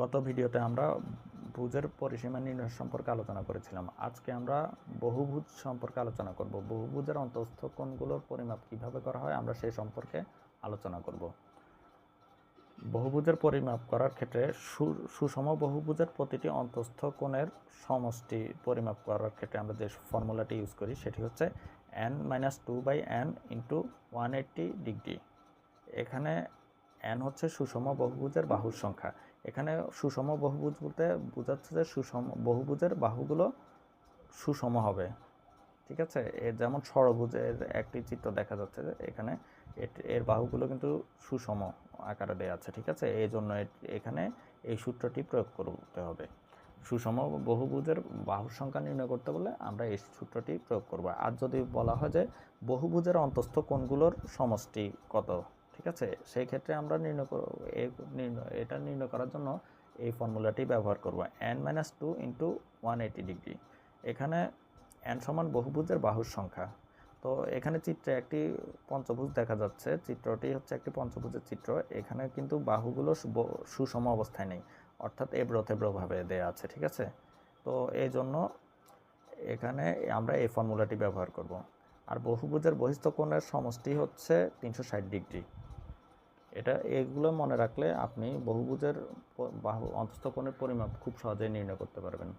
গত ভিডিওতে আমরা ভুজের পরিসীমা নির্ণয় সম্পর্কে আলোচনা করেছিলাম। আজকে আমরা বহুভুজ সম্পর্কে আলোচনা করব। বহুভুজের অন্তঃস্থ কোণগুলোর পরিমাপ কীভাবে করা হয় আমরা সেই সম্পর্কে আলোচনা করব। বহুভুজের পরিমাপ করার ক্ষেত্রে সুষম বহুভুজের প্রতিটি অন্তঃস্থ কোণের সমষ্টি পরিমাপ করার ক্ষেত্রে আমরা যে ফর্মুলাটি ইউজ করি সেটি হচ্ছে n minus two by n into one eighty degree এখানে এন হচ্ছে সুষম বহুভুজের বাহুর সংখ্যা। এখানে সুষম বহুভুজ বলতে বোঝাচ্ছে যে সুষম বহুভুজের বাহুগুলো সুষম হবে। ঠিক আছে? এর যেমন ষড়ভুজের একটি চিত্র দেখা যাচ্ছে যে এখানে এর বাহুগুলো কিন্তু সুষম আকারে দেওয়া আছে। ঠিক আছে? এই জন্য এখানে এই সূত্রটি প্রয়োগ করতে হবে। সুষম বহুভুজের বাহুর সংখ্যা নির্ণয় করতে বলে আমরা এই সূত্রটি প্রয়োগ করব। আর যদি বলা হয় যে বহুভুজের অন্তস্থ কোণগুলোর সমষ্টি কত? ঠিক আছে? সেই ক্ষেত্রে আমরা নির্ণয় এই নির্ণয়, এটা নির্ণয় করার জন্য এই ফর্মুলাটি ব্যবহার করব। N minus two into one eighty degree এখানে এন সমান বহুভুজের বাহুর সংখ্যা। তো এখানে চিত্রে একটি পঞ্চভুজ দেখা যাচ্ছে। চিত্রটি হচ্ছে একটি পঞ্চভুজের চিত্র। এখানে কিন্তু বাহুগুলো সুষম অবস্থায় নেই। অর্থাৎ এবড়ো তেব্রোভাবে দেয়া আছে, ঠিক আছে? তো এই জন্য এখানে আমরা এই ফর্মুলাটি ব্যবহার করব। আর বহুভুজের বহিস্থ কোণের সমষ্টি হচ্ছে তিনশো ষাট ডিগ্রি এটা এগুলো মনে রাখলে আপনি বহুভুজের অন্তস্থকোণের পরিমাপ খুব সহজেই নির্ণয় করতে পারবেন।